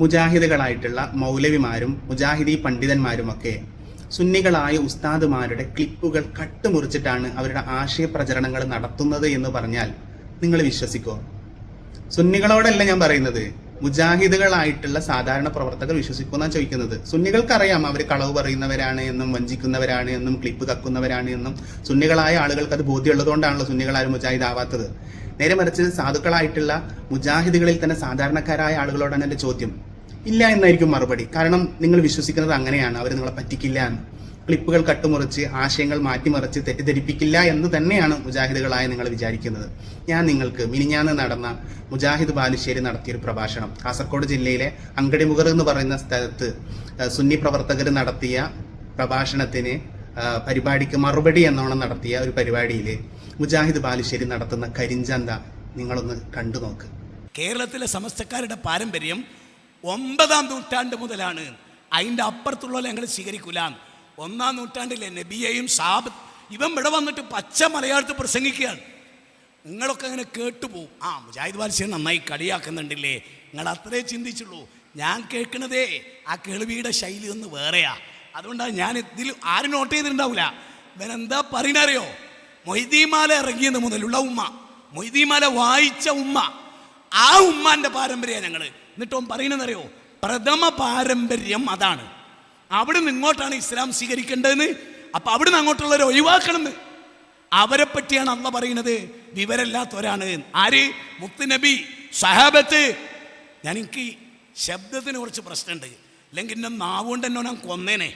മുജാഹിദുകളായിട്ടുള്ള മൗലവിമാരും മുജാഹിദി പണ്ഡിതന്മാരുമൊക്കെ സുന്നികളായ ഉസ്താദുമാരുടെ ക്ലിപ്പുകൾ കട്ടുമുറിച്ചിട്ടാണ് അവരുടെ ആശയ പ്രചരണങ്ങൾ നടത്തുന്നത് എന്ന് പറഞ്ഞാൽ നിങ്ങൾ വിശ്വസിക്കോ? സുന്നികളോടല്ല ഞാൻ പറയുന്നത്. മുജാഹിദുകളായിട്ടുള്ള സാധാരണ പ്രവർത്തകർ വിശ്വസിക്കുമെന്നാണ് ചോദിക്കുന്നത്. സുന്നികൾക്കറിയാം അവർ കളവ് പറയുന്നവരാണ് എന്നും വഞ്ചിക്കുന്നവരാണ് എന്നും ക്ലിപ്പ് കക്കുന്നവരാണ് എന്നും. സുന്നികളായ ആളുകൾക്ക് അത് ബോധ്യമുള്ളതുകൊണ്ടാണല്ലോ സുന്നികളാരും മുജാഹിദ് ആവാത്തത് നേരെ മറിച്ച് സാധുക്കളായിട്ടുള്ള മുജാഹിദുകളിൽ തന്നെ സാധാരണക്കാരായ ആളുകളോടാണ് എന്റെ ചോദ്യം. ഇല്ല എന്നായിരിക്കും മറുപടി. കാരണം നിങ്ങൾ വിശ്വസിക്കുന്നത് അങ്ങനെയാണ്. അവർ നിങ്ങളെ പറ്റിക്കില്ല എന്ന്. ക്ലിപ്പുകൾ കട്ടുമുറിച്ച് ആശയങ്ങൾ മാറ്റിമറിച്ച് തെറ്റിദ്ധരിപ്പിക്കില്ല എന്ന് തന്നെയാണ് മുജാഹിദുകളായ നിങ്ങൾ വിചാരിക്കുന്നത്. ഞാൻ നിങ്ങൾക്ക് മിനിഞ്ഞാന്ന് നടന്ന മുജാഹിദ് ബാലുശ്ശേരി നടത്തിയൊരു പ്രഭാഷണം. കാസർഗോഡ് ജില്ലയിലെ അങ്കടിമുഖർ എന്ന് പറയുന്ന സ്ഥലത്ത് സുന്നി പ്രവർത്തകർ നടത്തിയ പ്രഭാഷണത്തിന് പരിപാടിക്ക് മറുപടി എന്നോണം നടത്തിയ ഒരു പരിപാടിയിൽ മുജാഹിദ് ബാലുശ്ശേരി നടത്തുന്ന കരിഞ്ചന്ത നിങ്ങളൊന്ന് കണ്ടു നോക്ക്. കേരളത്തിലെ സമസ്തക്കാരുടെ പാരമ്പര്യം ഒമ്പതാം നൂറ്റാണ്ട് മുതലാണ്. അതിന്റെ അപ്പുറത്തുള്ള ഞങ്ങൾ സ്വീകരിക്കൂല. ഒന്നാം നൂറ്റാണ്ടിലെ നബിയെയും സാബ് ഇവൻ ഇവിടെ വന്നിട്ട് പച്ച മലയാളത്തിൽ പ്രസംഗിക്കുകയാണ്. നിങ്ങളൊക്കെ അങ്ങനെ കേട്ടുപോകും ആ മുജാഹിദ് ബാൽസിയെ നന്നായി കളിയാക്കുന്നുണ്ടല്ലേ? നിങ്ങൾ അത്രേ ചിന്തിച്ചുള്ളൂ. ഞാൻ കേൾക്കണതേ ആ കേൾവിയുടെ ശൈലി ഒന്ന് വേറെയാ. അതുകൊണ്ടാണ് ഞാൻ ഇതിൽ ആരും നോട്ട് ചെയ്തിട്ടുണ്ടാവില്ല ഇവനെന്താ പറയണറിയോ? മൊയ്തീമാല ഇറങ്ങിയത് മുതലുള്ള ഉമ്മ. മൊയ്തീമാല വായിച്ച ഉമ്മ. ആ ഉമ്മാന്റെ പാരമ്പര്യമാണ് ഞങ്ങൾ എന്നിട്ടും പറയണെന്നറിയോ പ്രഥമ പാരമ്പര്യം അതാണ്. അവിടെ നിന്ന് ഇങ്ങോട്ടാണ് ഇസ്ലാം സ്വീകരിക്കേണ്ടതെന്ന്. അപ്പൊ അവിടെ നിന്ന് അങ്ങോട്ടുള്ളവരെ ഒഴിവാക്കണമെന്ന്. അവരെ പറ്റിയാണ് അള്ള പറയുന്നത്. വിവരമില്ലാത്തവരാണ്. ആര്? മുത്തുനബി സഹാബത്ത്. ഞാൻ എനിക്ക് ശബ്ദത്തിന് കുറച്ച് പ്രശ്നമുണ്ട്. അല്ലെങ്കിൽ എന്നെ നാവുകൊണ്ട് എന്നോ ഞാൻ കൊന്നേനെ.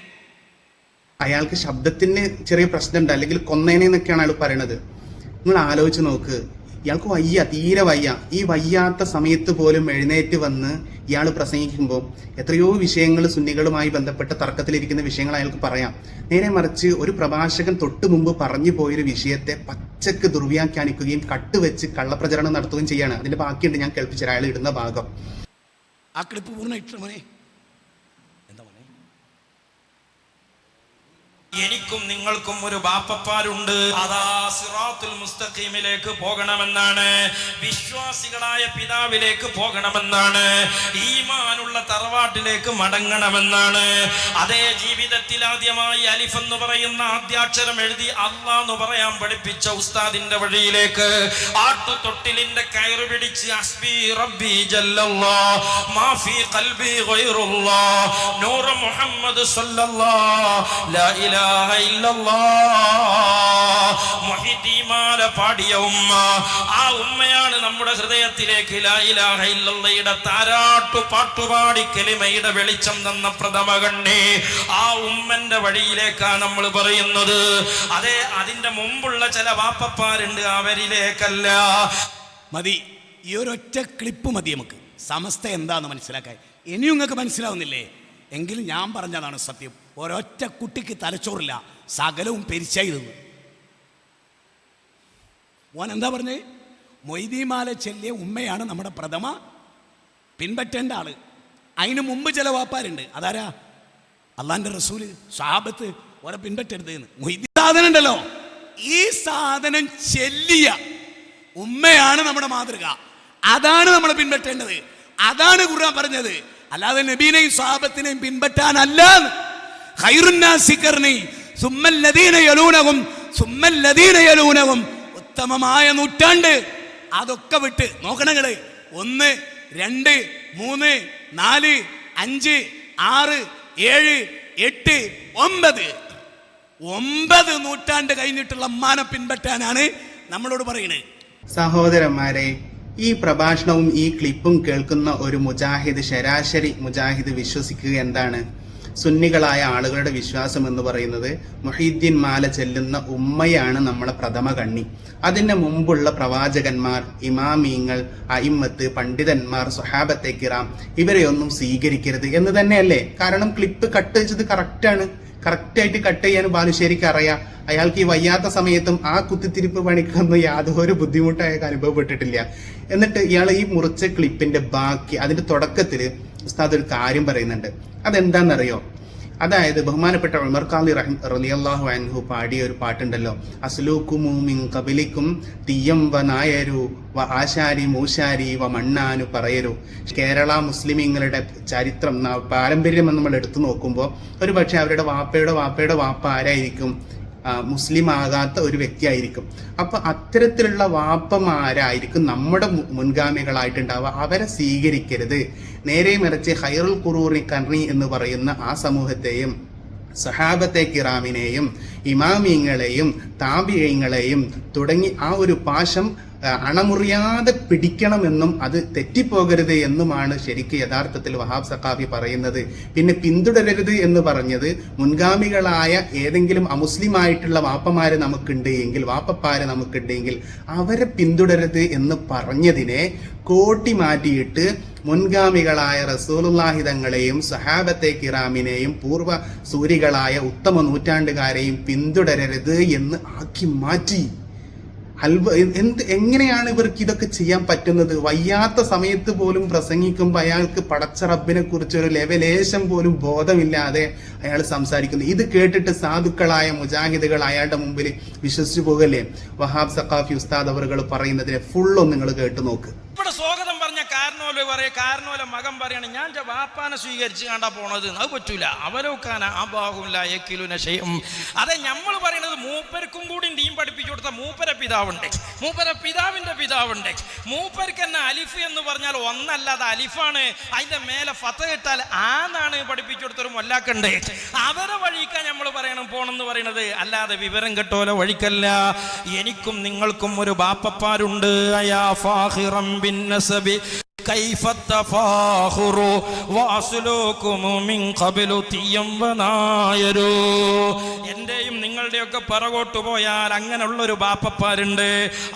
അയാൾക്ക് ശബ്ദത്തിന് ചെറിയ പ്രശ്നമുണ്ട്. അല്ലെങ്കിൽ കൊന്നേനെ എന്നൊക്കെയാണ് അയാൾ പറയണത്. നിങ്ങൾ ആലോചിച്ച് നോക്ക്. ഇയാൾക്ക് വയ്യ തീരെ വയ്യ. ഈ വയ്യാത്ത സമയത്ത് പോലും എഴുന്നേറ്റ് വന്ന് ഇയാൾ പ്രസംഗിക്കുമ്പോൾ എത്രയോ വിഷയങ്ങൾ സുന്നികളുമായി ബന്ധപ്പെട്ട തർക്കത്തിലിരിക്കുന്ന വിഷയങ്ങൾ അയാൾക്ക് പറയാം. നേരെ മറിച്ച് ഒരു പ്രഭാഷകൻ തൊട്ടു മുമ്പ് പറഞ്ഞു പോയൊരു വിഷയത്തെ പച്ചക്ക് ദുർവ്യാഖ്യാനിക്കുകയും കട്ടുവെച്ച് കള്ളപ്രചരണം നടത്തുകയും ചെയ്യാണ്. അതിന്റെ ബാക്കിയുണ്ട് ഞാൻ കേൾപ്പിച്ചത് അയാൾ ഇടുന്ന ഭാഗം. ആ ക്ലിപ്പ് എനിക്കും നിങ്ങൾക്കും ഒരു ബാപ്പപ്പാരുണ്ട്. അതാ സിറാത്തുൽ മുസ്തഖീമിലേക്ക് പോകണമെന്നാണ്. വിശ്വാസികളായ പിതാവിലേക്ക് പോകണമെന്നാണ്. ഈമാനുള്ള തറവാട്ടിലേക്ക് മടങ്ങണമെന്നാണ്. അതേ ജീവിതത്തിൽ ആദ്യമായി അലിഫ് എന്ന് പറയുന്ന ആദ്യാക്ഷരം എഴുതി അള്ളാ എന്ന് പറയാൻ പഠിപ്പിച്ച ഉസ്താദിന്റെ വഴിയിലേക്ക് ആട്ടു ആട്ടുതൊട്ടിലിന്റെ കയറ് പിടിച്ച് അസ്ബി റബ്ബി മാഫി നൂറ മുഹമ്മദ് ലാ ഇലാഹ ഇല്ലല്ലാ മുഹിദ്ദീമാല പാടിയ ഉമ്മ. ആ ഉമ്മയാണ് നമ്മുടെ ഹൃദയത്തിലേക്ക് ലാ ഇലാഹ ഇല്ലല്ലയുടെ താരാട്ടു പാട്ടുപാടി കെളിമയുടെ വെളിച്ചം തന്ന പ്രഥമ കണ്ണി. ആ ഉമ്മന്റെ വഴിയിലേക്കാണ് നമ്മൾ പറയുന്നത്. അതെ അതിന്റെ മുമ്പുള്ള ചില വാപ്പപ്പാരുണ്ട് അവരിലേക്കല്ല. മതി. ഈ ഒരൊറ്റ ക്ലിപ്പ് മതി നമുക്ക്. സമസ്ത എന്താന്ന് മനസ്സിലാക്കാൻ. ഇനിയും നിങ്ങൾക്ക് മനസ്സിലാവുന്നില്ലേ? എങ്കിലും ഞാൻ പറഞ്ഞതാണ് സത്യം. ഒരൊറ്റ കുട്ടിക്ക് തലച്ചോറില്ല. സകലവും പെരിച്ചായി തിന്നു മോൻ എന്താ പറഞ്ഞേ? മൊയ്തീമാല ചെല്ലിയ ഉമ്മയാണ് നമ്മുടെ പ്രഥമ പിൻപറ്റേണ്ട ആൾ. അതിന് മുമ്പ് ചില വാപ്പാരുണ്ട്. അതാരാ? അള്ളാന്റെ റസൂൽ സാബത്ത് ഓരെ പിൻപറ്റരുത് എന്ന് മൊയ്തി സാധനം ഉണ്ടല്ലോ. ഈ സാധനം ചെല്ലിയ ഉമ്മയാണ് നമ്മുടെ മാതൃക. അതാണ് നമ്മൾ പിൻപറ്റേണ്ടത്. അതാണ് ഖുർആൻ പറഞ്ഞത്. അല്ലാതെ നബീനെയും സാബത്തിനെയും പിൻപറ്റാനല്ല ഉത്തമമായ നൂറ്റാണ്ട്. അതൊക്കെ വിട്ട് നോക്കണങ്ങൾ ഒന്ന് രണ്ട് മൂന്ന് നാല് അഞ്ച് ആറ് ഏഴ് എട്ട് ഒമ്പത്. ഒമ്പത് നൂറ്റാണ്ട് കഴിഞ്ഞിട്ടുള്ള അമ്മാനെ പിൻപറ്റാനാണ് നമ്മളോട് പറയുന്നത് സഹോദരന്മാരെ ഈ പ്രഭാഷണവും ഈ ക്ലിപ്പും കേൾക്കുന്ന ഒരു മുജാഹിദ് ശരാശരി മുജാഹിദ് വിശ്വസിക്കുക എന്താണ്? സുന്നികളായ ആളുകളുടെ വിശ്വാസം എന്ന് പറയുന്നത് മൊഹീദ്ദീൻ മാല ചെല്ലുന്ന ഉമ്മയാണ് നമ്മളെ പ്രഥമ കണ്ണി. അതിന് മുമ്പുള്ള പ്രവാചകന്മാർ ഇമാമീങ്ങൾ അയിമ്മത്ത് പണ്ഡിതന്മാർ സുഹാബത്തെ കിറാം ഇവരെയൊന്നും സ്വീകരിക്കരുത് എന്ന് തന്നെയല്ലേ? കാരണം ക്ലിപ്പ് കട്ട് വെച്ചത് കറക്റ്റാണ് കറക്റ്റായിട്ട് കട്ട് ചെയ്യാൻ ബാലുശ്ശേരിക്ക് അറിയാം. അയാൾക്ക് ഈ വയ്യാത്ത സമയത്തും ആ കുത്തിത്തിരിപ്പ് പണിക്കൊന്നും യാതൊരു ബുദ്ധിമുട്ടായ അനുഭവപ്പെട്ടിട്ടില്ല. എന്നിട്ട് ഇയാൾ ഈ മുറിച്ച ക്ലിപ്പിന്റെ ബാക്കി അതിന്റെ തുടക്കത്തിൽ ഉസ്താദ് ഒരു കാര്യം പറയുന്നുണ്ട്. അതെന്താണെന്നറിയോ അതായത് ബഹുമാനപ്പെട്ട ഉമർ ഖാലി റഹിം അള്ളാഹു അൻഹു പാടിയ ഒരു പാട്ടുണ്ടല്ലോ. അസ്ലൂക്കുമു മിൻ കബിലിക്കും തീയം വ നായരു വ ആശാരി മൂശാരി വ മണ്ണാനു പറയരു. കേരള മുസ്ലിമീങ്ങളുടെ ചരിത്രം പാരമ്പര്യം നമ്മൾ എടുത്തു നോക്കുമ്പോൾ ഒരു പക്ഷേ അവരുടെ വാപ്പയുടെ വാപ്പയുടെ വാപ്പ ആരായിരിക്കും? മുസ്ലിം ആകാത്ത ഒരു വ്യക്തിയായിരിക്കും. അപ്പൊ അത്തരത്തിലുള്ള വാപ്പമാരായിരിക്കും നമ്മുടെ മുൻഗാമികളായിട്ടുണ്ടാവുക. അവരെ സ്വീകരിക്കരുത്. നേരെ മറിച്ച് ഹൈറുൽ കുറൂറി കണ്ണി എന്ന് പറയുന്ന ആ സമൂഹത്തെയും സഹാബത്തെ കിറാമിനെയും ഇമാമിയങ്ങളെയും താപിയങ്ങളെയും തുടങ്ങി ആ ഒരു പാശം അണമുറിയാതെ പിടിക്കണമെന്നും അത് തെറ്റിപ്പോകരുത് എന്നുമാണ് ശരിക്ക് യഥാർത്ഥത്തിൽ വഹാബ് സഖാഫി പറയുന്നത്. പിന്നെ പിന്തുടരരുത് എന്ന് പറഞ്ഞത് മുൻഗാമികളായ ഏതെങ്കിലും അമുസ്ലിമായിട്ടുള്ള വാപ്പമാര് നമുക്കുണ്ട് എങ്കിൽ വാപ്പപ്പാര് നമുക്കുണ്ട് എങ്കിൽ അവരെ പിന്തുടരരുത് എന്ന് പറഞ്ഞതിനെ കോട്ടി മാറ്റിയിട്ട് മുൻഗാമികളായ റസൂലുല്ലാഹിതങ്ങളെയും സഹാബത്തെ കിറാമിനെയും പൂർവ സൂരികളായ ഉത്തമ നൂറ്റാണ്ടുകാരെയും പിന്തുടരരുത് എന്ന് ആക്കി മാറ്റി. അൽവ എന്ത് എങ്ങനെയാണ് ഇവർക്ക് ഇതൊക്കെ ചെയ്യാൻ പറ്റുന്നത്? വയ്യാത്ത സമയത്ത് പോലും പ്രസംഗിക്കുമ്പോൾ അയാൾക്ക് പടച്ച റബ്ബിനെ കുറിച്ച് ഒരു ലെവലേശം പോലും ബോധമില്ലാതെ അയാൾ സംസാരിക്കുന്നു. ഇത് കേട്ടിട്ട് സാധുക്കളായ മുജാഹിദുകൾ അയാളുടെ മുമ്പിൽ വിശ്വസിച്ചു പോകല്ലേ? വഹാബ് സഖാഫി ഉസ്താദ് അവറുകൾ പറയുന്നതിനെ ഫുള്ളും നിങ്ങൾ കേട്ടു നോക്ക്. സ്വാഗതം പറഞ്ഞ കാരണോൽ പറയ അല്ല മകൻ പറയാണ് ഞാൻ എന്റെ വാപ്പാനെ സ്വീകരിച്ച് കണ്ടാ പോണത്. അത് പറ്റൂല. അവലോക്കാന ആ എക്കിലുന ചെയ്യും അതെ നമ്മൾ പറയുന്നത് മൂപ്പർക്കും കൂടി ടീം പഠിപ്പിച്ചു കൊടുത്ത മൂപ്പര പിതാവുണ്ട്. മൂപ്പര പിതാവിന്റെ പിതാവുണ്ട്. മൂപ്പർക്ക് എന്നെ അലിഫ് എന്ന് പറഞ്ഞാൽ ഒന്നല്ല അത് അലിഫാണ്. അതിന്റെ മേലെ ഫത ഇട്ടാൽ ആന്നാണ് പഠിപ്പിച്ചു കൊടുത്തൊരു മൊല്ലാക്കുണ്ട്. അവരെ വഴിക്കാൻ നമ്മൾ പറയണം പോണെന്ന് പറയുന്നത് അല്ലാതെ വിവരം കെട്ടോലെ വഴിക്കല്ല. എനിക്കും നിങ്ങൾക്കും ഒരു ബാപ്പപ്പാരുണ്ട്. അയാ ഫാഹിറം ബിൻ നസബി. كيف التفاخر وأسلوكم من قبل തീയം വനായരു എന്റെയും നിങ്ങളുടെയൊക്കെ പിറകോട്ട് പോയാൽ അങ്ങനെയുള്ള ഒരു ബാപ്പപ്പാരുണ്ട്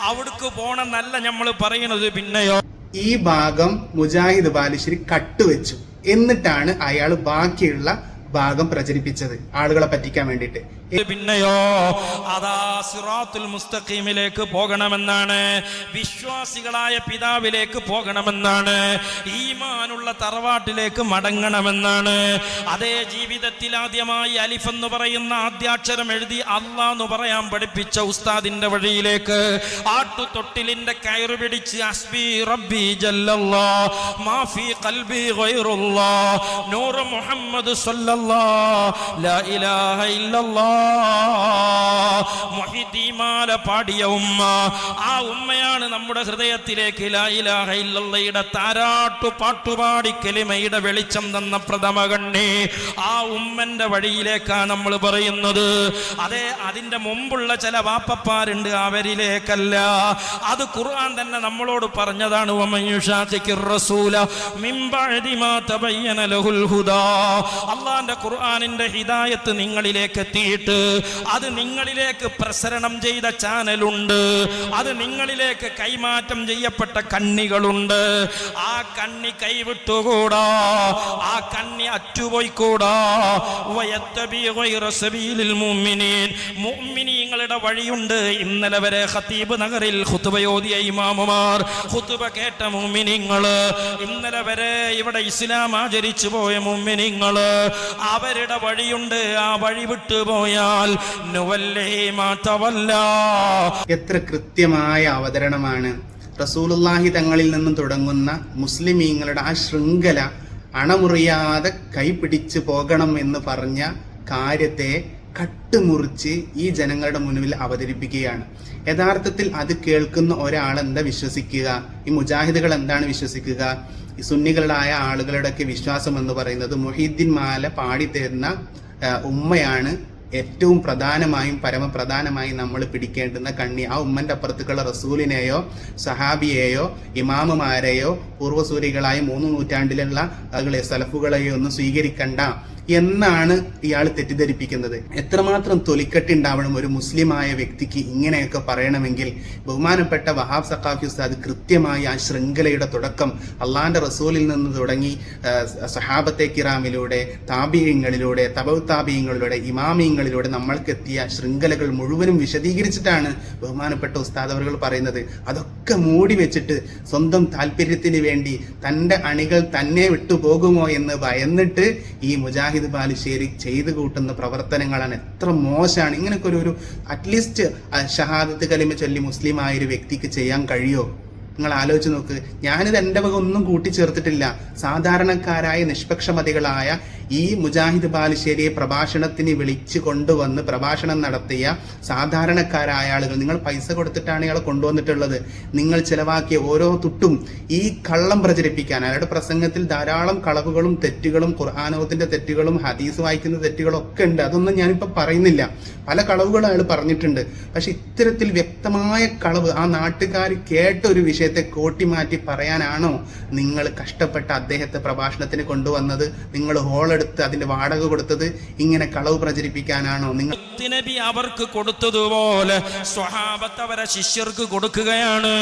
അവിടേക്ക് പോണെന്നല്ല നമ്മൾ പറയണത് പിന്നെയോ ഈ ഭാഗം മുജാഹിദ് ബാലുശ്ശേരി കട്ടുവെച്ചു എന്നിട്ടാണ് അയാൾ ബാക്കിയുള്ള ഭാഗം പ്രചരിപ്പിച്ചത് ആളുകളെ പറ്റിക്കാൻ വേണ്ടിയിട്ട് പിന്നെയോ? അതാ സിറാത്തുൽ മുസ്തഖീമിലേക്ക് പോകണമെന്നാണ്. വിശ്വാസികളായ പിതാവിലേക്ക് പോകണമെന്നാണ്. ഈമാനുള്ള തറവാട്ടിലേക്ക് മടങ്ങണമെന്നാണ്. അതേ ജീവിതത്തിൽ ആദ്യമായി അലിഫ് എന്ന് പറയുന്ന ആദ്യാക്ഷരം എഴുതി അള്ളാ എന്ന് പറയാൻ പഠിപ്പിച്ച ഉസ്താദിന്റെ വഴിയിലേക്ക് ആട്ടുതൊട്ടിലിന്റെ കയറ് പിടിച്ച് അസ്ബി റബ്ബി മാഫി കൽബി ഗൈറുല്ലാ നൂറ് മുഹമ്മദ് സല്ലല്ലാ ലാ ഇലാഹ ഇല്ലല്ലാ പാടിയ ഉമ്മ. ആ ഉമ്മയാണ് നമ്മുടെ ഹൃദയത്തിലേക്ക് ലാ ഇലാഹ ഇല്ലല്ലയുടെ താരാട്ടു പാട്ടുപാടി കെലിമയുടെ വെളിച്ചം തന്ന പ്രഥമ കണ്ണി. ആ ഉമ്മന്റെ വഴിയിലേക്കാണ് നമ്മൾ പറയുന്നത്. അതെ അതിന്റെ മുമ്പുള്ള ചില വാപ്പപ്പാരുണ്ട് അവരിലേക്കല്ല. അത് ഖുർആൻ തന്നെ നമ്മളോട് പറഞ്ഞതാണ് അള്ളാന്റെ ഖുർആാനിന്റെ ഹിദായത്ത് നിങ്ങളിലേക്ക് എത്തിയിട്ട് അത് നിങ്ങളിലേക്ക് പ്രസരണം ചെയ്ത ചാനലുണ്ട്. അത് നിങ്ങളിലേക്ക് കൈമാറ്റം ചെയ്യപ്പെട്ട കണ്ണികളുണ്ട്. ആ കണ്ണി കൈവിട്ടുകൂടാ. ആ കണ്ണി അറ്റുപോയിക്കൂടാ. മുഅ്മിനീങ്ങളുടെ വഴിയുണ്ട്. ഇന്നലെ വരെ ഖതീബ് നഗറിൽ ഖുത്ബയോദിയ ഇമാമുമാർ ഖുത്ബ കേട്ട മുഅ്മിനീങ്ങൾ. ഇന്നലെ വരെ ഇവിടെ ഇസ്ലാം ആചരിച്ചു പോയ മുഅ്മിനീങ്ങൾ. അവരുടെ വഴിയുണ്ട്. ആ വഴി വിട്ടു പോയാൽ എത്ര കൃത്യമായ അവതരണമാണ്. റസൂലുള്ളാഹി തങ്ങളിൽ നിന്നും തുടങ്ങുന്ന മുസ്ലിമീങ്ങളുടെ ആ ശൃംഖല അണമുറിയാതെ കൈപിടിച്ച് പോകണം എന്ന് പറഞ്ഞ കാര്യത്തെ കട്ടുമുറിച്ച് ഈ ജനങ്ങളുടെ മുന്നിൽ അവതരിപ്പിക്കുകയാണ്. യഥാർത്ഥത്തിൽ അത് കേൾക്കുന്ന ഒരാൾ എന്താ വിശ്വസിക്കുക? ഈ മുജാഹിദുകൾ എന്താണ് വിശ്വസിക്കുക? ഈ സുന്നികളായ ആളുകളുടെയൊക്കെ വിശ്വാസം എന്ന് പറയുന്നത് മൊഹീദ്ദീൻ മാല പാടിത്തരുന്ന തരുന്ന ഉമ്മയാണ് ഏറ്റവും പ്രധാനമായും പരമപ്രധാനമായും നമ്മൾ പിടിക്കേണ്ടുന്ന കണ്ണി ആ ഉമ്മന്റെ അപ്പുറത്തേക്കുള്ള റസൂലിനെയോ സഹാബിയെയോ ഇമാമുമാരെയോ പൂർവസൂരികളായ മൂന്ന് നൂറ്റാണ്ടിലുള്ള അതുകളെ സലഫുകളെയോ ഒന്നും സ്വീകരിക്കണ്ട എന്നാണ് ഇയാൾ തെറ്റിദ്ധരിപ്പിക്കുന്നത്. എത്രമാത്രം തൊലിക്കെട്ടുണ്ടാവണം ഒരു മുസ്ലിമായ വ്യക്തിക്ക് ഇങ്ങനെയൊക്കെ പറയണമെങ്കിൽ ബഹുമാനപ്പെട്ട വഹാബ് സഖാഫി ഉസ്താദ് കൃത്യമായി ആ ശൃംഖലയുടെ തുടക്കം അള്ളാന്റെ റസൂലിൽ നിന്ന് തുടങ്ങി സഹാബത്തെ കിറാമിലൂടെ താപീയങ്ങളിലൂടെ തബവ് താപീയങ്ങളിലൂടെ ഇമാമിയങ്ങൾ വിഷയങ്ങളിലൂടെ നമ്മൾക്ക് എത്തിയ ശൃംഖലകൾ മുഴുവനും വിശദീകരിച്ചിട്ടാണ് ബഹുമാനപ്പെട്ട ഉസ്താദ് അവർ പറയുന്നത്. അതൊക്കെ മൂടി വെച്ചിട്ട് സ്വന്തം താല്പര്യത്തിന് വേണ്ടി തന്റെ അണികൾ തന്നെ വിട്ടുപോകുമോ എന്ന് ഭയന്നിട്ട് ഈ മുജാഹിദ് ബാലുശ്ശേരി ചെയ്തു കൂട്ടുന്ന പ്രവർത്തനങ്ങളാണ്. എത്ര മോശമാണ്. ഇങ്ങനെയൊക്കെ ഒരു ഒരു അറ്റ്ലീസ്റ്റ് ഷഹാദത്ത് കലിമ ചൊല്ലി മുസ്ലിം ആയ ഒരു വ്യക്തിക്ക് ചെയ്യാൻ കഴിയോ? നിങ്ങൾ ആലോചിച്ച് നോക്ക്. ഞാനിത് എന്റെ വക ഒന്നും കൂട്ടിച്ചേർത്തിട്ടില്ല. സാധാരണക്കാരായ നിഷ്പക്ഷമതികളായ ഈ മുജാഹിദ് ബാലുശ്ശേരിയെ പ്രഭാഷണത്തിന് വിളിച്ചു കൊണ്ടുവന്ന് പ്രഭാഷണം നടത്തിയ സാധാരണക്കാരായ ആളുകൾ നിങ്ങൾ പൈസ കൊടുത്തിട്ടാണ് ഇയാളെ കൊണ്ടുവന്നിട്ടുള്ളത്. നിങ്ങൾ ചിലവാക്കിയ ഓരോ തുട്ടും ഈ കള്ളം പ്രചരിപ്പിക്കാൻ അയാളുടെ പ്രസംഗത്തിൽ ധാരാളം കളവുകളും തെറ്റുകളും ഖുർആാനോത്തിന്റെ തെറ്റുകളും ഹദീസ് വായിക്കുന്ന തെറ്റുകളും ഒക്കെ ഉണ്ട്. അതൊന്നും ഞാനിപ്പോൾ പറയുന്നില്ല. പല കളവുകളും അയാൾ പറഞ്ഞിട്ടുണ്ട്. പക്ഷെ ഇത്തരത്തിൽ വ്യക്തമായ കളവ് ആ നാട്ടുകാർ കേട്ട ഒരു വിഷയത്തെ കോട്ടി മാറ്റി പറയാനാണോ നിങ്ങൾ കഷ്ടപ്പെട്ട് അദ്ദേഹത്തെ പ്രഭാഷണത്തിന് കൊണ്ടുവന്നത്? നിങ്ങൾ ഹോളെടുത്ത് അതിന്റെ വാടക കൊടുത്തത് ഇങ്ങനെ കളവ് പ്രചരിപ്പിക്കാനാണോ? നിങ്ങൾ അവർക്ക് കൊടുത്തതുപോലെ സ്വഹാബത്ത് അവരെ ശിഷ്യർക്ക് കൊടുക്കുകയാണ്.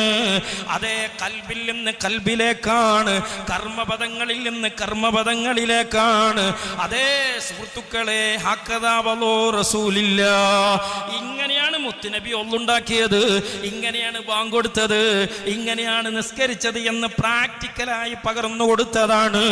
അതേ കൽബിൽ നിന്ന് കൽബിലേക്കാണ് കർമ്മപദങ്ങളിൽ നിന്ന് കർമ്മപദങ്ങളിലേക്കാണ് അതേ സുഹൃത്തുക്കളെ ഇങ്ങനെയാണ് മുത്തുനബി ഒന്നുണ്ടാക്കിയത് ഇങ്ങനെയാണ് പാങ്കൊടുത്തത് ഇങ്ങനെയാണ് നിസ്കരിച്ചത് എന്ന് പ്രാക്ടിക്കലായി പകർന്നു കൊടുത്തതാണ്.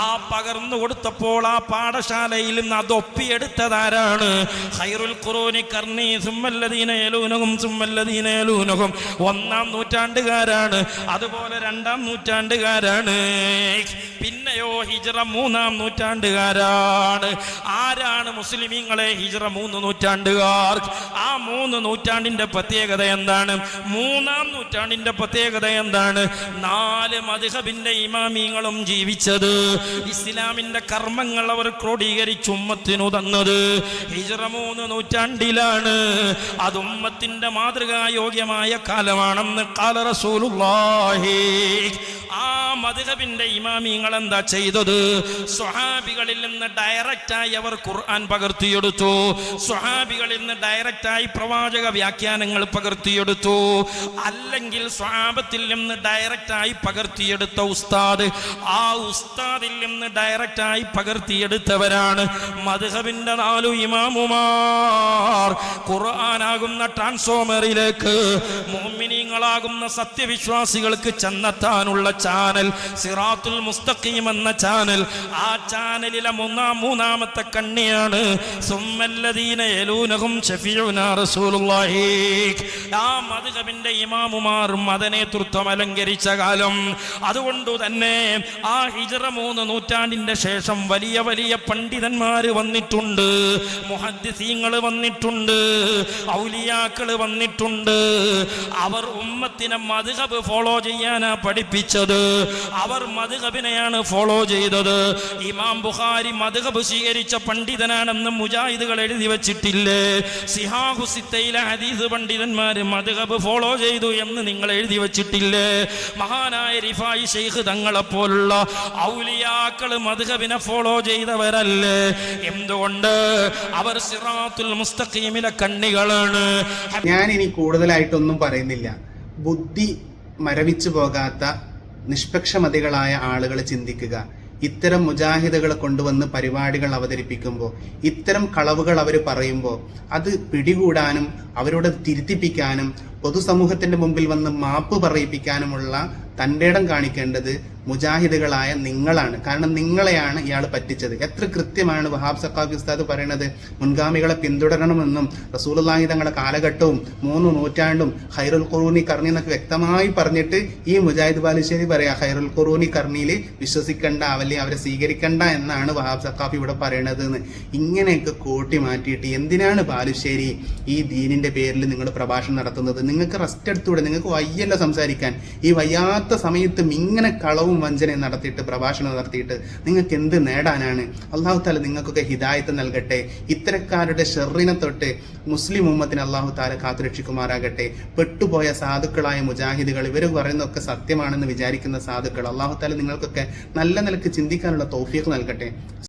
ആ പകർന്നു കൊടുത്തപ്പോൾ ആ പാഠശാലയിൽ നിന്ന് അതൊപ്പിയെടുത്തതാരാണ് ഹൈറുൽ ഖുറൂനി കർണി സുമ്മല്ലദീന യലൂനഹും സുമ്മല്ലദീന യലൂനഹും. ഒന്നാം നൂറ്റാണ്ടുകാരാണ്. അതുപോലെ രണ്ടാം നൂറ്റാണ്ടുകാരാണ്. പിന്നെയോ ഹിജറ മൂന്നാം നൂറ്റാണ്ടുകാരാണ്. ആരാണ് മുസ്ലിമീങ്ങളെ ഹിജറ മൂന്ന് നൂറ്റാണ്ടുകാർ? ആ മൂന്ന് നൂറ്റാണ്ടിന്റെ പ്രത്യേകത എന്താണ്? മൂന്നാം നൂറ്റാണ്ടിന്റെ പ്രത്യേകത എന്താണ്? നാല് മധുഹബിന്റെ ഇമാമീങ്ങളും ജീവിച്ചത്. ഇസ്ലാമിന്റെ കർമ്മങ്ങൾ അവർ ക്രോഡീകരിച്ച് ഉമ്മത്തിനു തന്നത് ഹിജറ മൂന്ന് നൂറ്റാണ്ടിലാണ്. അത് ഉമ്മത്തിന്റെ മാതൃകായോഗ്യമായ കാലമാണെന്ന് കാല റസൂലുള്ളാഹി ആ മധുഹബിന്റെ ഇമാമിങ്ങൾ എന്താ ചെയ്തത്? സ്വഹാബികളിൽ നിന്ന് ഡയറക്റ്റായി അവർ ഖുർആൻ പകർത്തിയെടുത്തു. സ്വഹാബികളിൽ നിന്ന് ഡയറക്റ്റായി പ്രവാചക വ്യാഖ്യാനങ്ങൾ പകർത്തിയെടുത്തു. അല്ലെങ്കിൽ സ്വഹാബത്തിൽ നിന്ന് ഡയറക്റ്റായി പകർത്തിയെടുത്ത ഉസ്താദ്. ആ ഉസ്താദിൽ നിന്ന് ഡയറക്റ്റായി പകർത്തിയെടുത്തവരാണ് മധുഹബിന്റെ നാലു ഇമാമുമാർ. ഖുർആനാകുന്ന ട്രാൻസ്ഫോമറിലേക്ക് മോമിനിങ്ങളാകുന്ന സത്യവിശ്വാസികൾക്ക് ചെന്നെത്താനുള്ള ചാനൽ സിറാത്തുൽ മുസ്തഖീം എന്ന ചാനൽ. ആ ചാനലിലെ മൂന്നാം മൂന്നാമത്തെ കണ്ണിയാണ്. റസൂലുള്ളാഹി. ആ മദ്ഹബിന്റെ ഇമാമുമാർ മതനേതൃത്വം അലങ്കരിച്ച കാലം. അതുകൊണ്ട് തന്നെ ആ ഹിജറ മൂന്ന് നൂറ്റാണ്ടിന്റെ ശേഷം വലിയ വലിയ പണ്ഡിതന്മാർ വന്നിട്ടുണ്ട്. മുഹദ്ദിസീങ്ങൾ വന്നിട്ടുണ്ട്. ഔലിയാക്കൾ വന്നിട്ടുണ്ട്. അവർ ഉമ്മത്തിനെ മദ്ഹബ് ഫോളോ ചെയ്യാനാ പഠിപ്പിച്ചത്. അവർ മധുഹബിനെയാണ് ഫോളോ ചെയ്തത്. ഇമാം ബുഖാരി മധുഹബ് സ്വീകരിച്ച പണ്ഡിതനാണെന്ന് മുജാഹിദുകൾ എഴുതി വച്ചിട്ടില്ലേ? സിഹാഹുസിത്തയിലെ ഹദീസ് പണ്ഡിതന്മാർ മധുഹബ് ഫോളോ ചെയ്തു എന്ന് നിങ്ങൾ എഴുതി വച്ചിട്ടില്ലേ? മഹാനായ റിഫായി ഷെയ്ഖ് തങ്ങളെപ്പോലുള്ള ഔലിയാക്കൾ മധുഹബിനെ ഫോളോ ചെയ്തവരല്ലേ? എന്തുകൊണ്ട്? അവർ സിറാത്തുൽ മുസ്തഖീമിലെ കണ്ണികളാണ്. ഞാൻ ഇനി കൂടുതലായിട്ടൊന്നും പറയുന്നില്ല. ബുദ്ധി മരവിച്ചു പോകാത്ത നിഷ്പക്ഷമതികളായ ആളുകൾ ചിന്തിക്കുക. ഇത്തരം മുജാഹിദുകളെ കൊണ്ടുവന്ന് പരിപാടികൾ അവതരിപ്പിക്കുമ്പോൾ ഇത്തരം കളവുകൾ അവർ പറയുമ്പോൾ അത് പിടികൂടാനും അവരോട് തിരുത്തിപ്പിക്കാനും പൊതുസമൂഹത്തിന്റെ മുമ്പിൽ വന്ന് മാപ്പ് പറയിപ്പിക്കാനുമുള്ള തന്റെ ഇടം കാണിക്കേണ്ടത് മുജാഹിദുകളായ നിങ്ങളാണ്. കാരണം നിങ്ങളെയാണ് ഇയാൾ പറ്റിച്ചത്. എത്ര കൃത്യമാണ് വഹാബ് സക്കാഫി ഉസ്താദ് പറയുന്നത് മുൻഗാമികളെ പിന്തുടരണമെന്നും റസൂലുള്ളാഹി തങ്ങളുടെ കാലഘട്ടവും മൂന്ന് നൂറ്റാണ്ടും ഹൈറുൽ ഖുറൂനി കർണി എന്നൊക്കെ വ്യക്തമായി പറഞ്ഞിട്ട് ഈ മുജാഹിദ് ബാലുശ്ശേരി പറയാ ഹൈറുൽ ഖുറൂനി കർണിയിൽ വിശ്വസിക്കണ്ട അല്ലെങ്കിൽ അവരെ സ്വീകരിക്കണ്ട എന്നാണ് വഹാബ് സഖാഫി ഇവിടെ പറയണത് എന്ന് ഇങ്ങനെയൊക്കെ കൂട്ടി മാറ്റിയിട്ട് എന്തിനാണ് ബാലുശ്ശേരി ഈ ദീനിന്റെ പേരിൽ നിങ്ങൾ പ്രഭാഷണം നടത്തുന്നത്? നിങ്ങൾക്ക് റെസ്റ്റ് എടുത്തൂടെ? നിങ്ങൾക്ക് വയ്യല്ല സംസാരിക്കാൻ. ഈ വയ്യാത്ത സമയത്തും ഇങ്ങനെ കളവും വഞ്ചനയും നടത്തിയിട്ട് പ്രഭാഷണം നടത്തിയിട്ട് നിങ്ങൾക്ക് എന്ത് നേടാനാണ്? അള്ളാഹു താല നിങ്ങൾക്കൊക്കെ ഹിദായത്ത് നൽകട്ടെ. ഇത്തരക്കാരുടെ ഷെറിനെ തൊട്ട് മുസ്ലിം ഉമ്മത്തിന് അള്ളാഹു താല കാത്തുരക്ഷിക്കുമാറാകട്ടെ. പെട്ടുപോയ സാധുക്കളായ മുജാഹിദുകൾ ഇവർ പറയുന്നതൊക്കെ സത്യമാണെന്ന് വിചാരിക്കുന്ന സാധുക്കൾ അള്ളാഹു താല നിങ്ങൾക്കൊക്കെ നല്ല നിലയ്ക്ക് ചിന്തിക്കാനുള്ള തോഫിയൊക്കെ നൽകട്ടെ.